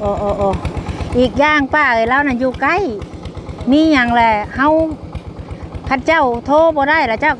โอ้โอ้โอ้อีกอย่างป้าเอ้ยแล้วน่ะอยู่ใกล้ มีอย่างแหละเฮาคันเจ้าโทรบ่ได้ละเจ้า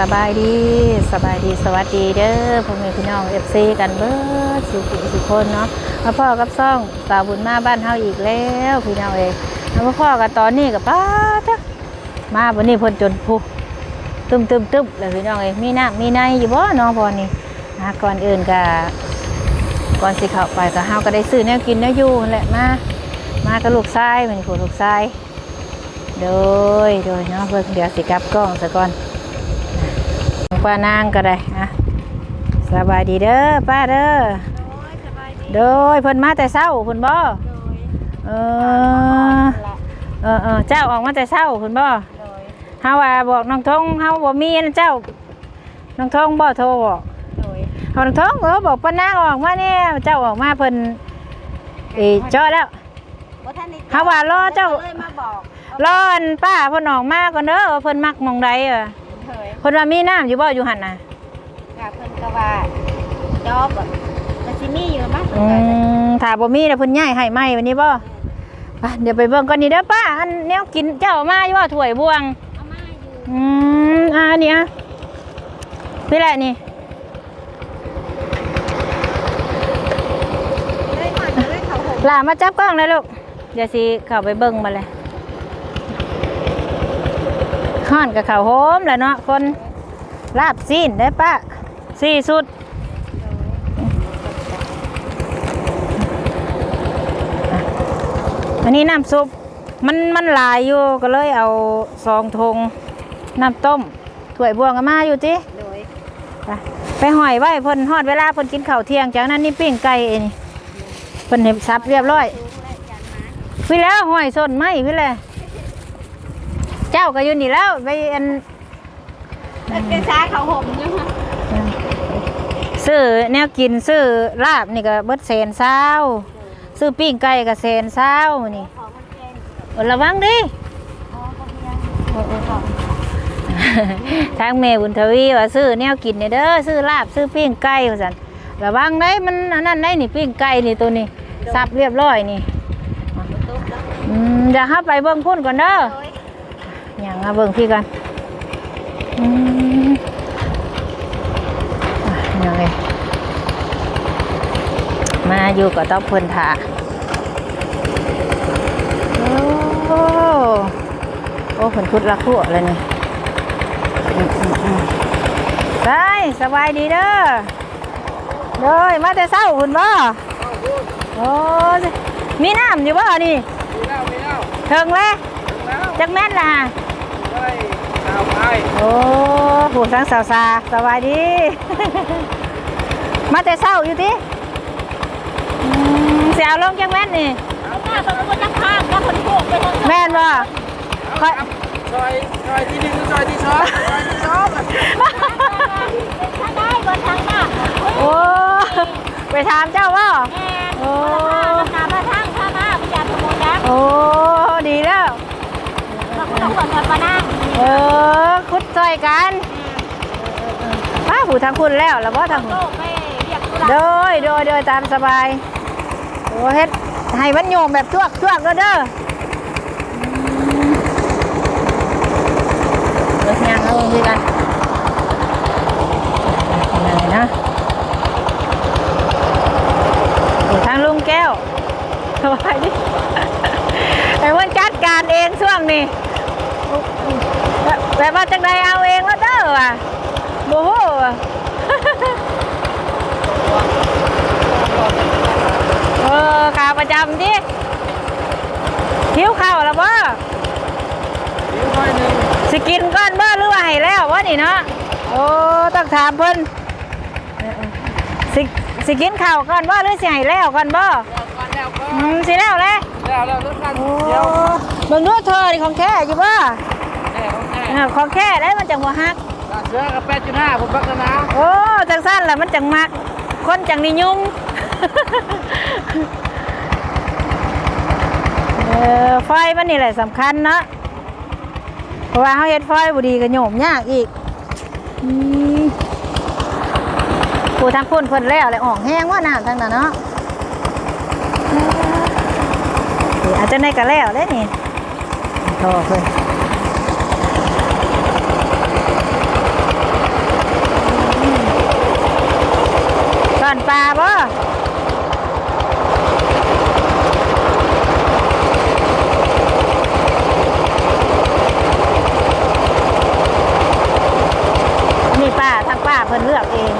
สบายดีสบายดีสวัสดีเด้อพ่อแม่พี่น้องเอฟซีกันเบิดสุขสุขคนเนาะมาพ่อกับซ่องสาวบุญมาบ้านเฮาอีกแล้วพี่น้องเองมาพ่อกันตอนนี้กับป้าจ้ะมาวันนี้พ่นจนผู้ตึมตึมตึมเลยพี่น้องเองมีน้ำมีในอยู่บ่น้องพอนี่นะก่อนอื่นก็ก่อนสิเข้าไปก็เฮาก็ได้ซื้อแนวกินแนวอยู่แหละมามากับลูกชายมันนี่ผู้ลูกชายโดยโดยเนาะเพิ่งเดี๋ยวสิกลับกล้องซะก่อน ป้านางก็ได้อะสบายดีเด้อป้าเด้อโดยเพิ่นมาแต่เช้าคุณบ่เออเออเออเจ้าออกมาแต่เช้าคุณบ่เฮาว่าบอกน้องทงเฮาบ่มีนะเจ้าน้องทงบ่โทรบอกเฮาน้องทงเออบอกป้านางออกมาเนี่ยเจ้าออกมาเพิ่นเอ้เจาะแล้วเฮาว่ารอเจ้าเลยมาบอกรออันป้าเพิ่นออกมาก่อนเด้อว่าเพิ่นมักหมองใดเออ เผยเพิ่นว่ามีน้ำอยู่บ่อยู่หั่นน่ะค่ะเพิ่นก็ว่าจอบอะมันสิมีอยู่มั้งอืมถ้าบ่มีแล้วเพิ่นย้ายให้ใหม่วันนี้บ่ไปเดี๋ยวไปเบิ่งก่อนนี่เด้อป้าอันแนวกินเจ้าเอามาอยู่ว่าถ้วยบวงเอามาอยู่อืมอ่าอันนี้อะพี่แหละนี่เลยก่อนจะเลยเขาหกหลามาจับกล้องเลยลูกเดี๋ยวสิเข้าไปเบิ่งมาเลย ข้อนกับข้าวโหอมแหล้วเนาะคนลาบซีนได้ป้าสี่สุดอันนี้น้ำซุปมันมันลายอยู่ก็เลยเอาซองทงน้ำต้มถ้วยบวงก็มาอยู่จิไปหอยไว้พ่นฮอดเวลาพ่นกินข้าวเที่ยงจากนั้นนี่ปิ้งไก่เองพ่นเห็บซับเรียบร้อยสูงและยันมาพี่แล้วหอยส้นไหมพี่แลเจ้าก็อยู่นี่แล้วไปอันแล้วเป็นชาเขาห่มอยู่ฮะซื้อแนวกินซื้อลาบนี่ก็เบิดแสนเศร้าซื้อปิ้งไก่ก็แสนเศร้านี่ขอมันแกงเออระวังดิอ๋อก็เพียงเออเออขอทางแม่บุญทวีว่าซื้อแนวกินเนี่ยเด้อซื้อลาบซื้อปิ้งไก่ว่าซั่นระวังได้มันอันนั้นได้นี่ปิ้งไก่นี่ตัวนี้สับเรียบร้อยนี่ตุ๊บแล้วอืมเดี๋ยวเฮาไปเบิ่งพุ่นก่อนเด้อ โดยหยังมาเบิ่งพี่กันอืมอะยังไงมาอยู่กับต้องเพิ่นถาโอ้โอ้เพิ่นคุดละขั่วเลยนี่อืมอืมอืมได้สบายดีเด้อเด้ยมาแต่เช้าพุ่นบ่โอ้ยมีน้ำอยู่บ่นี่มีแล้วมีแล้วเทิงเลยแล้วจักแม่นล่ะ ได้ดาวไปโอ้ผู้ทั้งสาวสาสบายดี มาแต่เช้าอยู่ติอืมเสียเอาลงจังแม่นนี่หน้าสมมติจะข้ามแล้วคนโขกไปทางแม่นบ่ค่อยซอยซอยที่หนึ่งซอยที่สองซอยที่สองถ้าได้บนทางหน้าโอ้ไปถามเจ้าว่าแม่โอ้หน้ามาทางข้ามาพยาธโมยักษ์โอ้ดีแล้ว เราก็ต้องเหมือนกันมานั่งเออคุดซอยกันป้าผู้ทางคุณแล้วแล้วบ่ทางโลคุณกไม่เรียกตุลาโดยโดยโดยตามสบายโอ้เฮ็ดให้มันโยมแบบจวกจวกเด้อเด้อเลิกงานแล้วคุยกันยังไงนะอยู่ทางลุงแก้วสบายดิไอ้วันจัดการการเองช่วงนี้ แบบแบบว่าจังใดเอาเองแล้วเด้อว่ะโอ้โหเออข่าวประจำดิหิวข้าวแล้วบ่นิ้วน้อยหนึงสิกินก่อนบ่หรือว่าให้แล้ววะนี่เนาะโอ้ต้องถามเพิ่นเออๆสิสิกินข้าวก่อนบ่หรือสิให้แล้วก่อนบ่แล้วก่อนแล้วก็อืมสิแล้วแหละแล้วแล้วแล้วกันโอ้เดี๋ยวเบิ่งดูเธอนี่ของแท้อยู่บ่แน่ข องแน่เออของแท้ได้มันจังบ่ฮัก เสือกับแปดจุดห้าผมบักนะโอ้จังสั้นแหละมันจังมัก คนจังนิยม เออไฟมันนี่แหละสำคัญเนาะเพราะว่าเขาเฮ็ดไฟบุดีก็โยมยากอีกอืมผู้ทางพุ่นเพิ่นแล้วเลยออกแห้งว่าน้ำทางนั้นเนาะเอออาจจะในกะแล้วได้นี่โทษเพิ่น อนปลาบ่นี่ป้าทางป้าเพิ่นเลือกเอง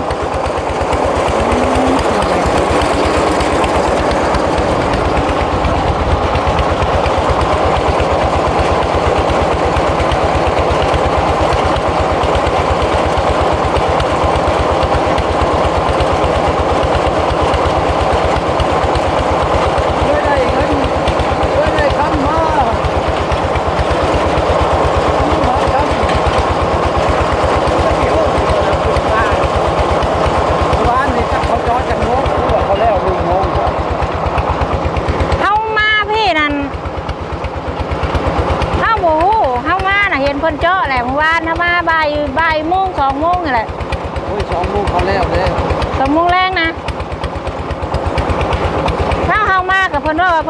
เฮามาพี่นั่นเฮาบ่ฮู้เฮามาน่ะเห็นเพิ่นเจาะแหละเมื่อวานเฮามาบ่ายบ่ายโมงสองโมงนี่แหละสองโมงแรงนะถ้าเฮามากับเพิ่นว่าว่าเพิ่น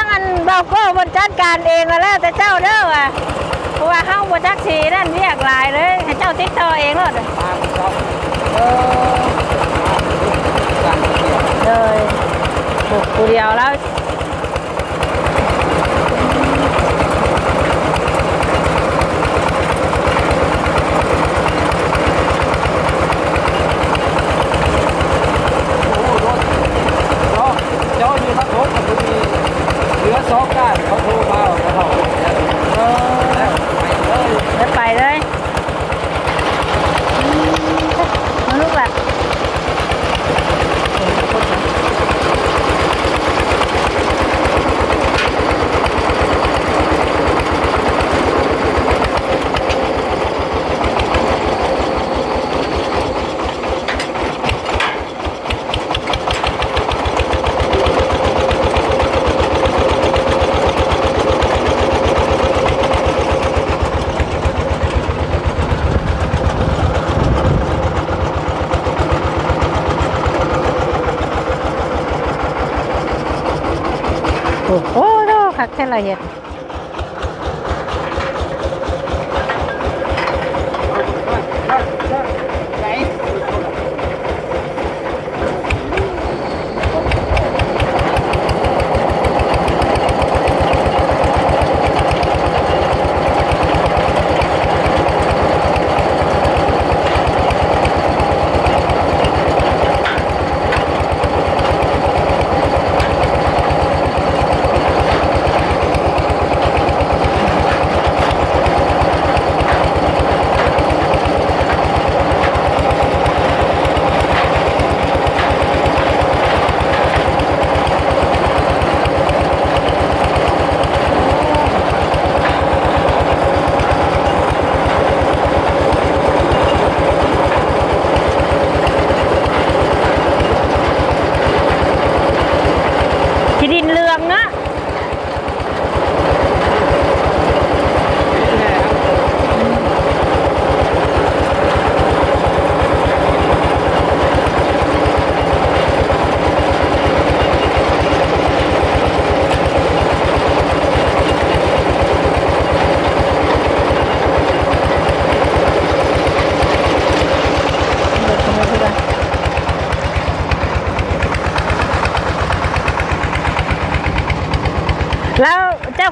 ้งอันเบาโก้บนจัดการเองก็แล้วแต่เจ้าเด้อว่ะเพราะว่าเฮาบ่จักสีนั่นเรียกหลายเลยให้เจ้าติดต่อเองโลดเลยบุกผู้เดียวแล้วเขาโทรมาเขาบอกแล้วไปเลยไปเลยมาลูกละโอ้โหโด คั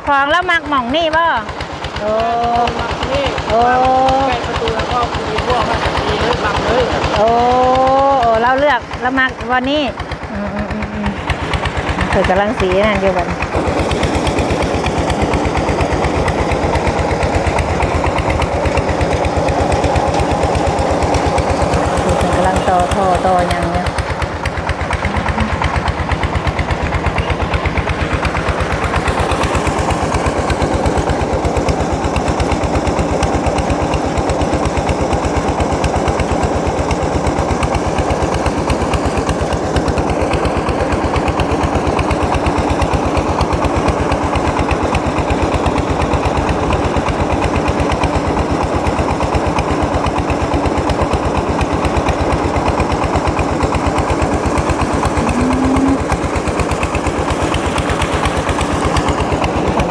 ของแล้วมักหม่องนี่บ่โอ้มานี่โอ้ใกล้ประตูแล้วก็มีพวกมาดีเลยบังเลยโอ้โอ้เราเลือกเรามักวันนี้อืมอืมอืมอืมเกิดกำลังสีนั่นอยู่บัดเพิ่นกำลังต่อท่อต่อหยังเนี่ย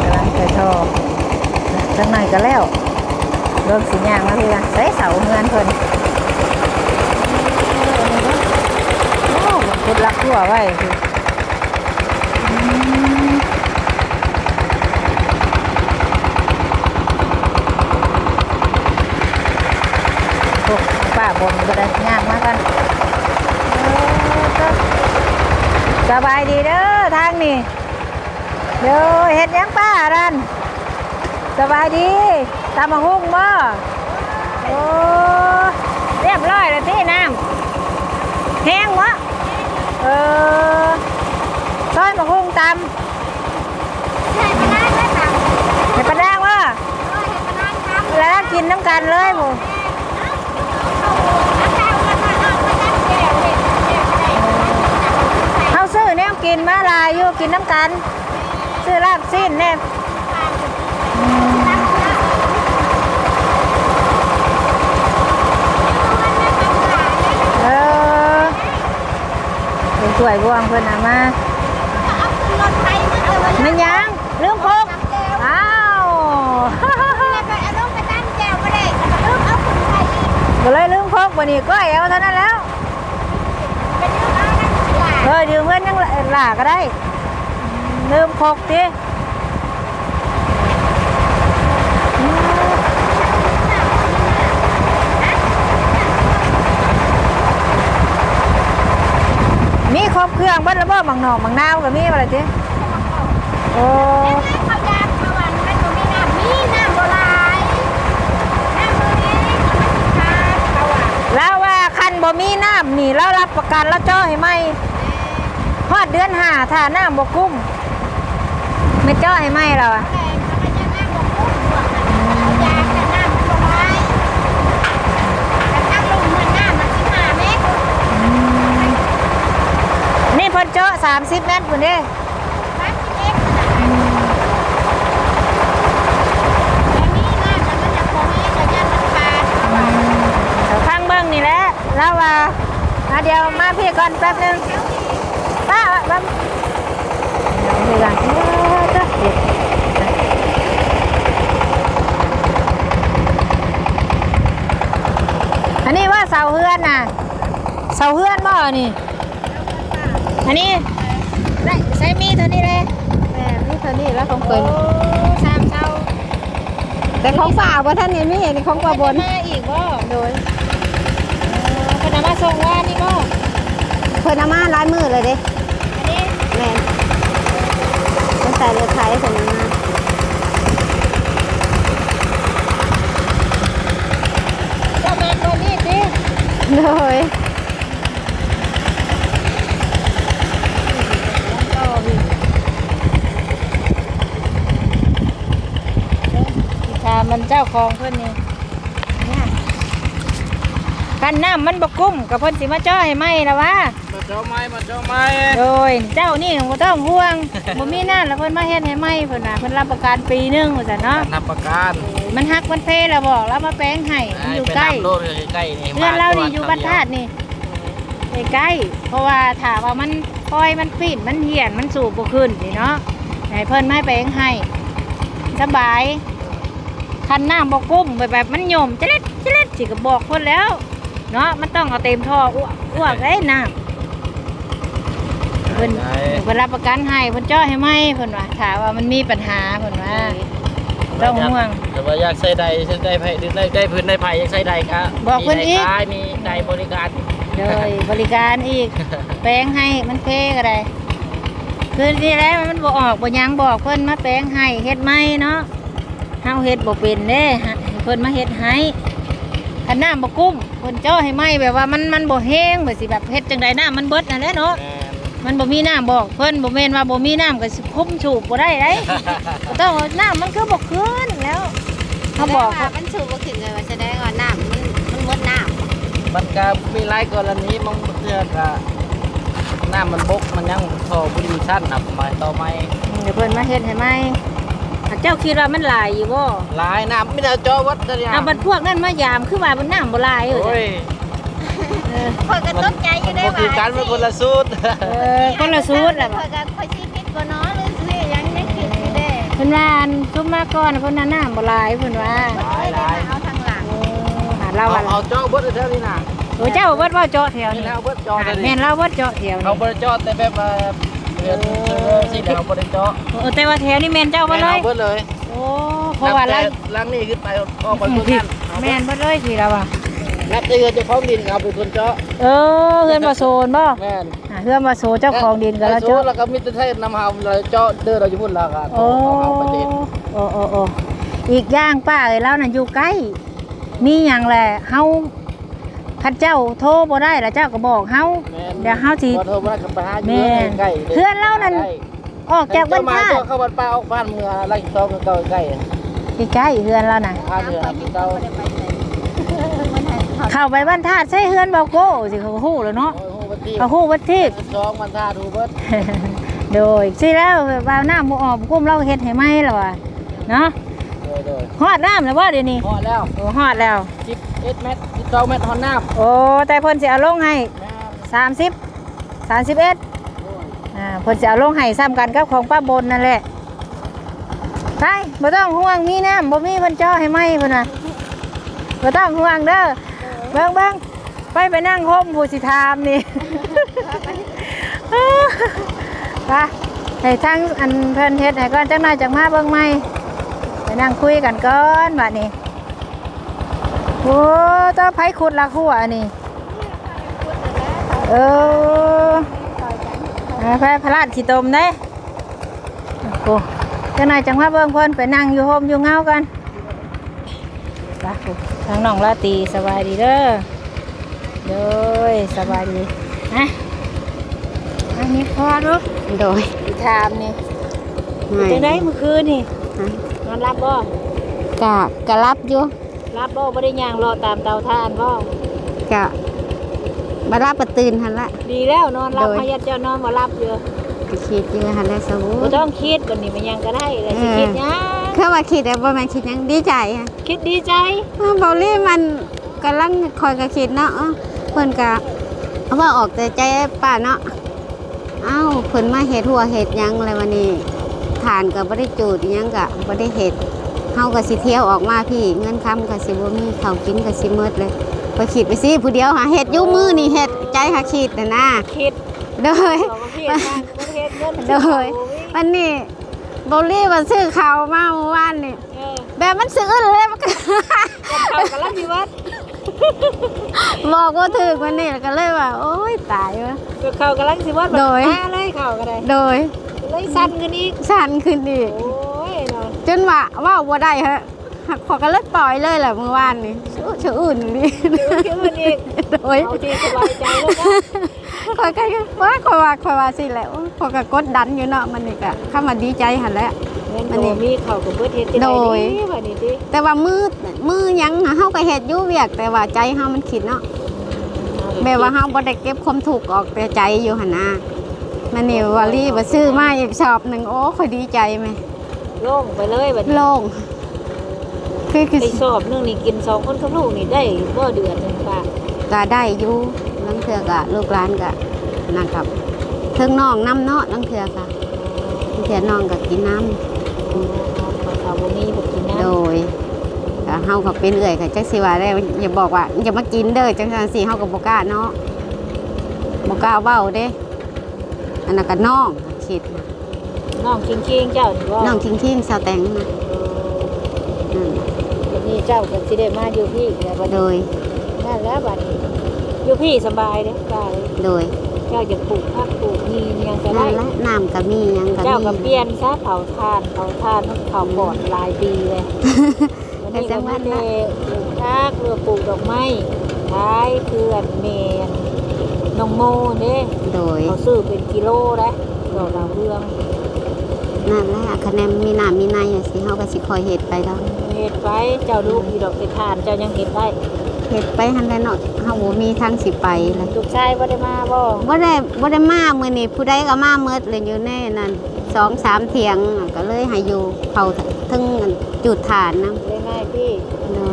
กำลังเคยชอบจังหน่อยก็แล้วเริ่มสีย่างแล้วพี่ละใส่เสาเงินเพิ่นโอ้พุดลักทั่วไว้พี่อืมโอ้ป้าบนก็ได้ย่างมากันเออก็สบายดีเด้อทางนี้ เดี๋ยวเฮ็ดหยังป้ารัน สบายดีตามมาหุ้งบ่โอ้เรียบร้อยแล้วที่น้ำแห้งวะเออซอยมาหุ้งตำใช่ปลาร้าก็ทำเห็ดปลาแดงวะเออเห็ดปลาร้าทำแล้วกินน้ำกันเลยหมูเอาข้าวมาทำเอามาทำแก้วเห็ดแก้วอะไรเฮาซื้อแนวกินมาหลายอยู่กินน้ำกัน ซื้อลาบสิ้นแน่เออเป็น สวยบวงเพิ่นเอามาเอาขึ้นรถไฟมาเอาไว้มันยังลืมพกอ้าวแล้วก็เอาลงไปตั้งแก้วก็ได้แล้วก็เอาขึ้นไปอีกก็เลยลืมพกวันนี้ก็เอาเท่านั้นแล้วเป็นเรื่องเอานะหลานเออยืมเงินยังหล่าก็ได้ลืมพกดิ มีครบเครื่องเบัดระเบิดบางหนองบางนาวก็มีอะไรจิโอ้เขยากเขาวันมันก็มีน้ำมีน้ำโบราณน้ำมือนี้มันขาดเขาอะแล้วว่าคันบ่มีน้ำนี่แล้วรับประกันแล้วเจ้าให้ไหมฮอดเดือนหาถ้าน้ำบ่กุ้มไม่เจ้าให้ไหมเราอะ แรงเขาก็จะน้ำบ่คุ้มพวกนั้นเขายากแต่น้ำมันโบราณแต่ถ้าลงเหมือนน้ำมันสิบห้าเมตร นเพิ่นเจาะ30 เมตรพุ่นเด้สามสิบเมตรแต่นี่น้ำมันจะโค้งเองแต่ยันมันพาข้างเบิ้งนี่แหละแล้วว่าเดี๋ยวมาพี่ก่อนแป๊บนึงป้าบ้าเดี๋ยวพี่ก่อนเออจ้ะเดี๋ยวอันนี้ว่าเสาเฮือนน่ะเสาเฮือนบ่นี่ อันนี้ได้ใช้มีดเท่านี้เลยแม่นี่เท่านี้แล้วของเปิดสามเสาแต่ของฝ่าว่าท่านนี่ไม่เห็นของป่าบนมาอีกบ่โดยเพิ่นเอามาส่งว่านี่บ่เพิ่นเอามาลายมือเลยเด้อันนี้แม่ต้องใส่เรือไทยเพิ่นเอามา เจ้ามาตัวนี้สิ โดย ชามัน เจ้าของเพิ่นนี่เนี่ยกันน้ำมันบกุ้มกับเพิ่นสิมาจ้อยให้ไหมละวะมาเจ้าไม้มาเจ้าไม้โดยเจ้านี่บ่ต้องห่วงบ่มีน้ำแล้วเพิ่นมาเฮ็ดให้ไหมเพิ่นน่ะเพิ่นรับประกันปีหนึงว่าซั่นเนาะนับประกันมันฮักมันเพแล้วบอกแล้วมาแปลงให้มันอยู่ใกล้โลดใกล้ๆนี่เพื่อนเรานี่อยู่บ้านธาตุนี่ใกล้ๆเพราะว่าถ้าว่ามันปล่อยมันปิดมันเหี่ยนมันสูบบ่ขึ้นนี่เนาะให้เพิ่นมาแปลงให้สบาย คันน้ำบอกกุ้มแบบแบบมันโยมจะเล็ดจะเล็ดสิก็บอกเพิ่นแล้ว เนาะมันต้องเอาเต็มท่ออ้วกอ้วกได้น้ำเพิ่นเพิ่นรับประกันให้เพิ่นเจาะให้ไหมเพิ่นว่าถ้าว่ามันมีปัญหาเพิ่นว่าต้องห่วง แต่ว่าอยากใส่ใดใส่ใดไผได้ได้พื้นได้ไผอยากใส่ใดครับบอกเพิ่นอีกมีใดขายมีใดบริการโดยบริการอีก แปลงให้มันเพก็ได้คือนี่แหละมันบ่ออกบ่หยังบอกเพิ่นมาแปลงให้เฮ็ดไหมเนาะเฮาเฮ็ดบ่เป็นเด้ฮะเพิ่นมาเฮ็ดให้คันน้ำบ่กุ้มเพิ่นเจ้าให้ไหมแบบว่ามันมันบ่แห้งแบบสิแบบเฮ็ดจังไดน้ำมันเบิดนั่นแหละเนาะแม่นมันบ่มีน้ำบอกเพิ่นบ่แม่นว่าบ่มีน้ำก็สิคุมสูบบ่ได้เด้ก็ต้องเอาน้ำมันคือบ่ขึ้นแล้วเขาบอกว่ามันสูบบ่ขึ้นเลยว่าแสดงว่าน้ำมันมันหมดน้ำมันก็มีหลายกรณีบางเทื่อก็น้ำมันบกมันยังพอบุรีชั้นนะหมายต่อไม้เดี๋ยวเพิ่นมาเฮ็ดให้ไหมอะ เจ้าคิดว่ามันหลายอยู่บ่หลายน้ำไม่ได้เจอวัดแต่ยังเอาบัดพวกนั้นมายามคือว่ามันน้ำบ่หลายเอ้โอ้ยยเออข่อยก็ตกใจอมัยู่นได้ก็ว่าคือการเป็นคนละสูตรเออคนละสูตรแหละข่อยก็ข่อยสิคิดบ่เนาะหรือสิยังยังคิดอยู่เด้เพิ่นว่าอันซุมมาก่อนเพิ่นน่ะน้ำบ่หลายเพิ่นว่าหลายหลายเอาทางหลังเออหาเราเอาว่าเอาเจาะวัดแถวนี้นะโอ้เจ้าเบิดว่าเจาะแถวนี่นี้นะวัดเจาะหาแถวแม่นี้นเราเบิดเจาะแถวเขานี้บริจาคแต่แบบว่า เรียนสิเดี๋ยวบริจาคเออแต่ว่าแถวนี้แม่นเจ้าเบิดเลย เบิดเลยโอ้เพราะว่าเราล้างนี่ขึ้นไปออกไปคนผิดนั้นแม่นเบิดเลยสิเราอะนับเตือนเจ้าของดินเอาเป็นคนเจาะเออเฮือนบ่โซนบ่แม่นอ่าเฮือนบ่โซเจ้าของดินก็แล้วเจาะเจ้าแล้วก็มีแต่ให้นำเฮาเราเจาะเดินเราอยู่พุ่นแล้วก็โอ้เอาไปดินโอ้โอ้โอ้อีกอย่างป้าเอ้ยเราน่ะอยู่ใกล้มีหยังแหละเฮา คันเจ้าโทรบ่ได้แล้วเจ้าก็บอกเฮาแม่นเดี๋ยวเฮาสิบ่โทรมากับไปหาอยู่แม่นใกล้เพื่อนเรานั่นออกจากบ้านมาท่าเข้าบ้านป้าออกบ้านเมืองไล่ซอกเก่าใกล้ใกล้ๆเฮือนเราน่ะพาเรือเก่าบ่ได้ไปไหนมันให้เขาเข้าไปบ้านธาตุใช่เฮือนเบาโก้สิเขาก็ฮู้แล้วเนาะโอ้โหวันที่เขาฮู้วัดทิศซองมันท่าดูเบิดโดยสิแล้วว่าน้ำบ่ออกกุ้มเราเฮ็ดให้ไหมล่ะว่ะเนาะโดยโดยฮอดน้ำแล้วบ่เดี๋ยวนี้พอแล้วโอ้ฮอดแล้ว11เมตร 12เมตรฮอนน้ำโอ้แต่เพิ่นสิเอาลงให้แม่30 31อ่าเพิ่นสิเอาลงให้ซ้ำกันกับของป้าบนนั่นแหละไปบ่ต้องห่วงมีน้ำบ่มีเพิ่นเจาะให้ไหมเพิ่นน่ะบ่ต้องห่วงเด้อเบิ่งเบิ่งไปไปนั่งห่มผู้สิถามนี่ไปให้ทั้งอันเพิ่นเฮ็ดให้ก่อนจังหน่อยจังมาเบิ่งใหม่ไปนั่งคุยกันก่อนบัดนี้ อ้เจ้าไผขุดละหัวนี่เออเอาไปพระราชขี้ตมเด้โอ้จังหน่อยจังมาเบิ่งเพิ่นไปนั่งอยู่โฮมอยู่เงากันไปโอ้ทางน้องลาตรีสบายดีเด้อเด้อสบายดีนะอันนี้พอดูโดยอีถามนี่จังได้เมื่อคืนนี่นอนรับบ่กะกะรับอยู่ รับบ่บ่ได้ย่างรอตามเตาถ่านบ่กะบ่รับประตื่นหั่นละ ดีแล้วนอนรับโดยพยาเจ้านอนบ่รับอยู่ก็คิดอยู่หั่นละสวูบ่ต้องคิดวันนี้มันยังก็ได้เลยสิคิดหยังคือว่าคิดแต่บ่แม่นคิดหยังดีใจอะคิดดีใจเออเบาลี่มันกำลังคอยกระคิดเนาะเอ้าเพิ่นกะเอาว่าออกแต่ใจป้าเนาะเอ้าเพิ่นมาเฮ็ดหัวเฮ็ดหยังอะไรวันนี้ฐานก็บ่ได้จูดอิหยังก็บ่ได้เฮ็ดเฮาก็สิเที่ยวออกมาพี่ เงินค้ำก็สิบ่มีข้าวกินก็สิหมดเลยไปคิดไปสิผู้เดียวหาเฮ็ดอยู่มือนี่เฮ็ดใจหาคิดน่ะนะคิดโดยบอกว่าพี่ทางบ่เฮ็ดเงินโดยวันนี้เบาลี่มาซื้อข้าวมาเมื่อวานนี่เออแบบมันซื้อเลยมันก็กับเขากันแล้วสิวัดบอกว่าถือวันนี้ก็เลยว่า โอ้ยตายวะกับเขากันแล้วสิวัดโดยมาเลยเขาก็ได้โดยเลยสั่นกันอีกชันขึ้นอีกโอ้ยเนาะ จนว่าว่าบ่ได้ฮะหักขอก็เลยปล่อยเลยแหละเมื่อวานนี่ชื่อชื่ออื่นนี่คิดว่าคิดว่าอีกโดยเอาที่สบายใจแล้วนะคอยก็ว่าคอยว่าคอยว่าสิแหละคอยก็กดดันอยู่เนาะมันนี่ก็เข้ามาดีใจหันแหล้วเงินตัวมีเขากับเบิดเฮ็ดจังได๋โดยดีบัดนี้ติแต่ว่ามือมือหยังเฮาก็เฮ็ดอยู่เวียก แต่ว่าใจเฮามันคิดเนาะแบบว่าเฮาบ่ได้เก็บความทุกข์ออกแต่ใจอยู่หั่นนะมันนี่ว่ารีบ่ซื้อมาอีกชอบหนึงโอ้ค่อยดีใจไหม โล่งไปเลยบัดนี้โล่งคือคือไอ้สอบหนึงนี่กินสองคนกับลูกนี่ได้บ่เดือนหนึงป่ะก็ได้อยู่นังเถือกะลูกหลานกะนะครับเทิงน้องน้ำเนาะนังเถือกะนังเถือน้องก็กินน้เขาบ่มีบ่กินำน้ำโดยก็เฮาก็เป็นเอื่อยก็จักสิว่าได้อย่าบอกว่าอย่ามากินเด้อจังซั่นสิเฮาก็บ่กล้าเนาะบ่กล้าเว้าเด้อันนั้นก็น้องคิด น้องคิงคิงเจ้านี่บ่น้องทิ้งทิ้งสาวแตงนะอืมวันนี้เจ้าก็สิได้มาอยู่พี่แล้วบัดโดนี้ยนั่นแหล้วบัดนี้อยู่พี่สบายเด้ป้าเอ้ยโดยเจ้าจะปลูกผักปลูกมีหยังก็ได้นั่นแหละน้ำก็มีหยังก็เจ้าก็มีเปลี่ยนซะเผาทานเผาทานมันเผาบอดหลายปีเลยวันนี้ก็ไม่ได้ปลูกผักหรือปลูกดอกไม้ท้ายเพื่อนเมนน้องโมเด้โดยเขาซื้อเป็นกิโลได้ดอกดาวเรือง นั่นแหละคะแนนมีน้ำมีในอะสิเฮาก็สิคอยเฮ็ดไปดอกเห็ดไปเจ้าลูกอีดอกไปทานเจ้ายังเห็ดได้เฮ็ดไปหั่นแหละเนาะเฮาบ่มีทางสิไปเลยลูกชายว่าได้มาบ่บ่ได้บ่ได้มามื้อนี้ผู้ใดก็มาเมิดเลยอยู่ในนั้นสองสามเถียงก็เลยให้อยู่เผาถึงจุดฐานนำเลยง่ายพี่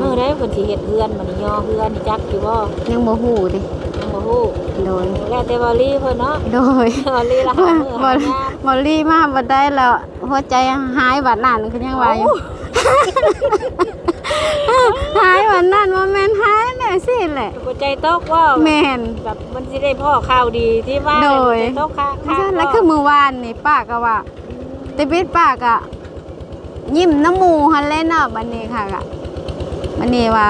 มือได้คนสิเห็ดเฮือนมันย่อเฮือนจักอยู่บ่ยังบ่ฮู้เด้ยัง บ่ฮู้โดยแล้วแต่บอลี่เพิ่นเนาะโดยบอลี่ละหามือบ่หายามบ่รีมาบ่ได้แล้วหัวใจหายบัดนั้นคือยังว่าอยู่ หายวันนั้นว่าแม่นหายแน่สิแหละหัวใจตกว่าแม่น แบบมันสิได้พ่อข่าวดีที่ว่าโดย หัวใจตกค่ะไม่ใช่แล้วคือมื้อวานนี่ป้าก็ว่าแตบิดป้าก็ยิ้มน้ำหมูหันเล่นเนาะบัดนี้ค่ะก็บัดนี้ว่า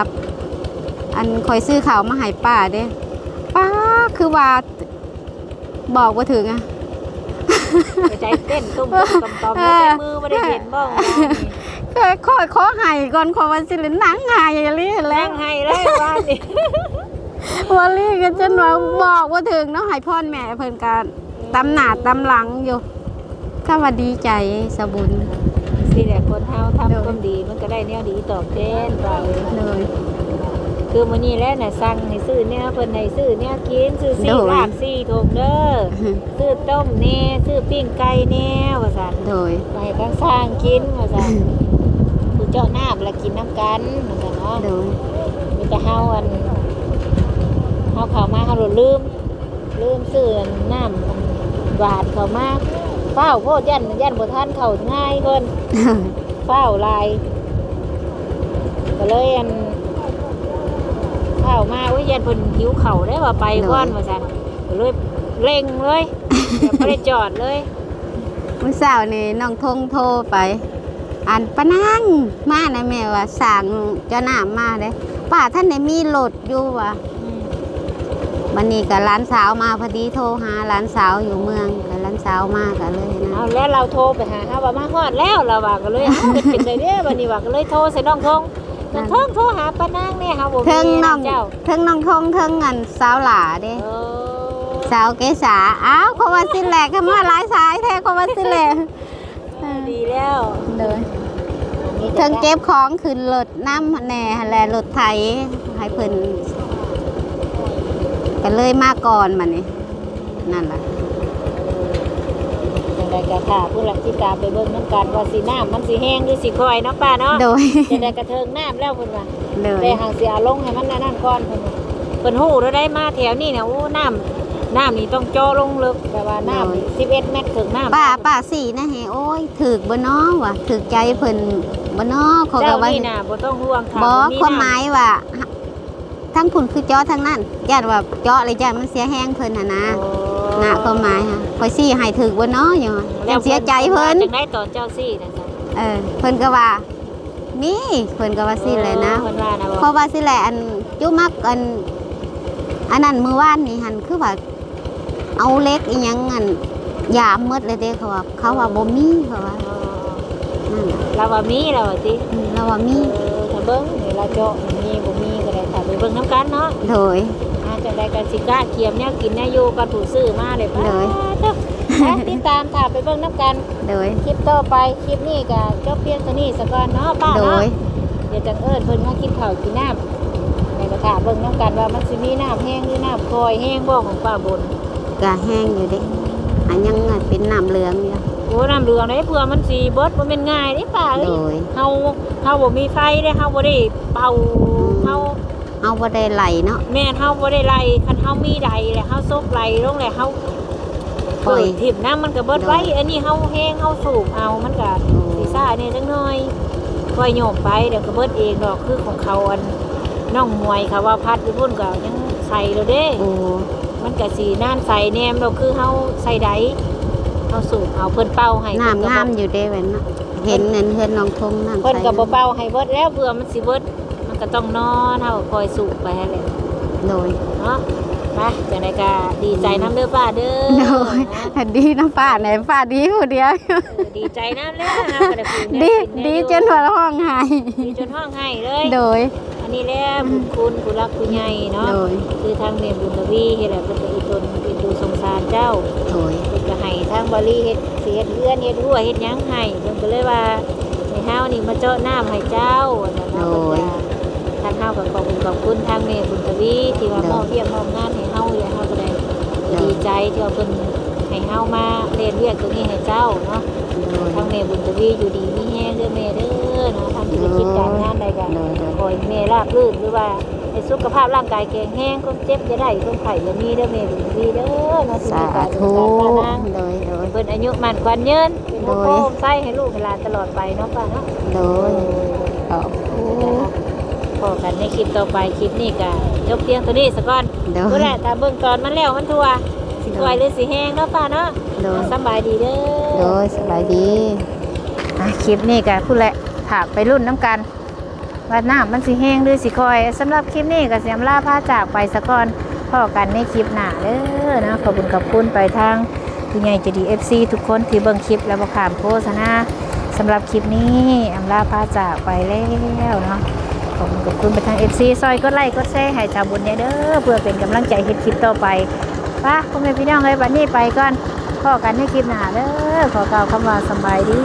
อันคอยซื้อข้าวมาให้ป้าเด้ป้า คือว่าบอกว่าถึงอะหัวใจเต้นตุ้มๆต่อมๆแล้วแต่มือบ่ได้เห็นบ้องว่านี่เคยขอขอให้ก่อนขอวันสิเล่นหนังหายอย่างนี้แล้แล้วงให้เลยว่านี่วอลลี่ก็จนว่าบอกว่าถึงเนาะให้พ่อแม่เพิ่นการตำหนาตำหลังอยู่ข้าว่าดีใจสบุญสิแหละคนเฮาทำความดีมันก็ได้แนวดีตอบแทนไปเลย คือมื้อนี้แหล้วน่ะสั่งให้ซื้อแนวเพิ่นให้ซื้อแนวกินซื้อซี่โดย ลาบซี่ถุงเด้อซื้อต้มแน่ซื้อปิ้งไก่แน่ว่าซั่นโดย ไปกันสร้างกินว่าซั่นผู้เจ้าน้ำแล้วกินน้ำกันว่าซั่นเนาะ โดย มีแต่เฮาอันเฮาเข้ามาเฮาโดนลืม ลืมซื้อน้ำมันหวานเข้ามาเฝ้าวโพดยันยันบ่ทันเข้าง่ายเพิ่นเฝ้าวหลาย ก็เลยอันเข้าวมาอุ้ยยันเพิ่นหิวเข่าวได้ว่าไปก่อนว่าซั่นก็เลยเร่งเลยแบบบ่ได้จอดเลยมื้อเช้านี่น้องทงโทรไป อันปะนังมานะแม่ว่าสั่งเจ้าหน้ามาเด้ป้าท่านได้มีรถอยู่ว่ะอืมวันนี้ก็หลานสาวมาพอดีโทรหาหลานสาวอยู่เมืองก็หลานสาวมาก็เลยนะเอาแล้วเราโทรไปหาเฮาว่ามาฮอดแล้วเราว่าก็เลยเอ้าเป็นเป็นไดเด้บัดนี้ว่าก็เลยโทรใส่น้องทง น้องทงโทรหาป้านางแน่เฮาบ่เทิงมีน้องเจ้าเทิงน้องทงเทิงเงินสาวหลาเด้เออสาวเกษาอ้าวเขาว่าสิแหลกกันมาหลายสายแท้เขาว่าสิแหลกดีแล้วเลยเทิงเก็บของขึ้นรถน้ำแหน่แลรถไถให้เพิ่นก็เลยมาก่อนมานี่นั่นล่ะจัง ไดก็ค่ะผู้หลักที่ตามไปเบิ่งน้ำกันว่าสิน้ำมันสิแห้งหรือสิค่อยเนาะป้าเนาะโดยจังไดกระเทิงน้ำแล้วเพิ่นว่าเลยแต่หางเสียลงให้มันนั่นก่อนเพิ่นว่าเพิ่นฮู้แล้วได้มาแถวนี้เนี่ยโอ้น้ำน้ำนี่ต้องเจาะลงลึกแต่ว่าน้ำนี่11เมตรถึงน้ำป้าป้าสี่นะเฮโอ้ยถึกบ่น้อว่ะถึกใจเพิ่นบ่น้อเขาก็เจ้าว่านี่น่ะบ่ต้องห่วงค่ะบ่มีความหน้ำมายว่าทั้งผุนคือเจาะทั้งนั้นย่านว่าเจาะเลยย่านมันเสียแห้งเพิ่นน่ะนะ โอ้น่ะความหมายค่ะคอยซี่ให้ถึกบ่น้ออย่างว่ายังเสียใจเพิ่นจังได้ตอนเจ้าซี่นะจ๊ะเออเพิ่นก็ว่านี่เพิ่นก็ว่าสิแหละนะเพิ่นว่านะเพบ่ราะว่าสิแหละอันจุมักอันอันนั้นมื้อวานนี่หันคือว่าเอาเล็กอีหยังอันยามหมดเลยเด้เขาว่าเขาว่าบ่มีเขาว่านั่นน่ะเราว่ามีเราว่าติอืมแล้วว่ามีเออถ้าเบิ้งนี่เราเจาะมีบ่มีก็ได้ค่ะไปเบิ้งน้ำกันเนาะโดยอา จังได้กันสิกล้าเคียมเนี่ยกินเนี่ยอยู่กันผู้ซื้อมาเลยป้าเลยเด้อและติดตามค่ะไปเบิ้งน้ำกันโดยคลิปต่อไปคลิปนี้ก็จบเพียงเท่านี้สักก่อนเนาะป้าโดเนาะยเดี๋ยวจังเอิญเพิ่นมากินข้าวกินน้ำในกระถาเบิ้งน้ำกันว่ามันสิมีน้ำแห้งหรือน้ำคอยแห้งบ่ของป้าบนก็แห้งอยู่เด้อันยังอะเป็นน้ำเหลืองอยู่โอ้น้ำเหลืองได้เพื่อมันสีเบิดบ่แม่นง่ายเด้ป้าเอ้โดยยเฮาเฮาบ่มีไฟเด้เฮาบ่ได้เป่าเฮาเอาบ่ได้ไหลเนาะแม่นเฮาบ่ได้ไล่คันเฮามีใดแหละเฮาซบไหลลงแหละเฮาปล่เปิอยดถิ่มน้ำมันก็เบิดไว้ อันนี้เฮาแห้งเฮาสูบเอามันก็โอ้สีซ่าเนี่ยจังหน่อยปล่อยโยมไปเดี๋ยวก็เบิดเองดอกคือของเขาอันน้องมวยค่ะว่าพัดอยู่พุ่นก็ยังใส่แล้วเด้โอ้มันก็สีน่านใส่แนมดอกคือเฮาใส่ใดเขาสูบเอาเพิ่นเป่าให้น้ำงามอยู่เด้เว้นเนาะเห็นเงินเฮือนน้องทงน้ำเพิ่นใสก็บ่เป่าให้เบิดแล้วเพื่อมันสิเบิดมัน ก็ต้องนอนเฮาก็คอยสูบไปให้แหละโดยเนาะไปจังไดก็ดีใจน้ำเด้อป้าเด้อโดยดีน้ำป้าไหนป้าดีผู้เดียวเออดีใจน้ำแล้วนะก็ได้พูดีแน่ดีกิจนหัวห้องหายดีจนห้องให้เลยโดยอันนี้แหละบุญคุณผู้รักผู้ใหญ่เนาะโดยคือทางเมบุญทวีเฮ็ดแหละเพิ่นก็อีตนอีดูสงสารเจ้าโดยเพิ่นก็ให้ทางบริเฮ็ดสิเฮ็ดเรือนเฮ็ดหัวเฮ็ดหยังให้เพิ่นก็เลยว่าให้เฮานี่มาเจาะน้ำให้เจ้านั่นนะเพิ่นก็ ทางเฮาก็ขอบคุณขอบคุณทางเมบุญทวีที่ว่ามอบเวียกมอบงานให้เฮาแล้วเฮาก็ได้ดีใจที่ว่าเพิ่นให้เฮามาเรียนเวียกตรงนี้ให้เจ้าเนาะโดยทางเมบุญทวีอยู่ดีมีแฮงเด้อแม่เด้อเนาะทำธุรกิจการงานใดก็โดยโดยขอให้แม่ราบรื่นหรือว่าให้สุขภาพร่างกายแข็งแรงความเจ็บจะได้ความไข้จะมีเด้อแม่บุญทวีเด้อเนาะสาธุธุนางโดยโดยเพิ่นอายุมั่นขวัญยืนเป็นโดโอ้ยโหใส่ให้ลูกให้หลานตลอดไปเนาะป้าเนาะโดยขอบคุณพ อกันในคลิปต่อไปคลิปนี้ก็จบเพียงตัวนี้ซะก่อนโดผู้ยแหละถ้าเบิ่งตอนมันแล้วมันทั่วสิกล้วยหรือสิแห้งเนาะป้าเนาะโดย สำบายดีเด้อ โดยสบายดีอะคลิปนี้ก็ผู้แหละถากไปรุ่นน้ำกันว่าน้ำมันสิแห้งหรือสิคอยสำหรับคลิปนี้ก็เสียมลาพาจากไปสะก่อนพอกันในคลิปหน้าเด้อนะขอบคุณขอบคุณไปทางผู้ใหญ่ใจดีเอฟซีทุกคนที่เบิ่งคลิปและบ่ขามโฆษณาสำหรับคลิปนี้อำลาพาจากไปแล้วเนาะ ขอบคุณขอบคุณไปทางเอฟซีซอยก็ไล่ก็แช่ให้ชาวบุญเนี่ยเด้อเพื่อเป็นกำลังใจเฮ็ดคลิปต่อไปป้าพ่อแม่พี่น้องเลยวันนี้ไปก่อนพ่อกันในคลิปหน้าเด้อขอกล่าวคำว่าสบายดี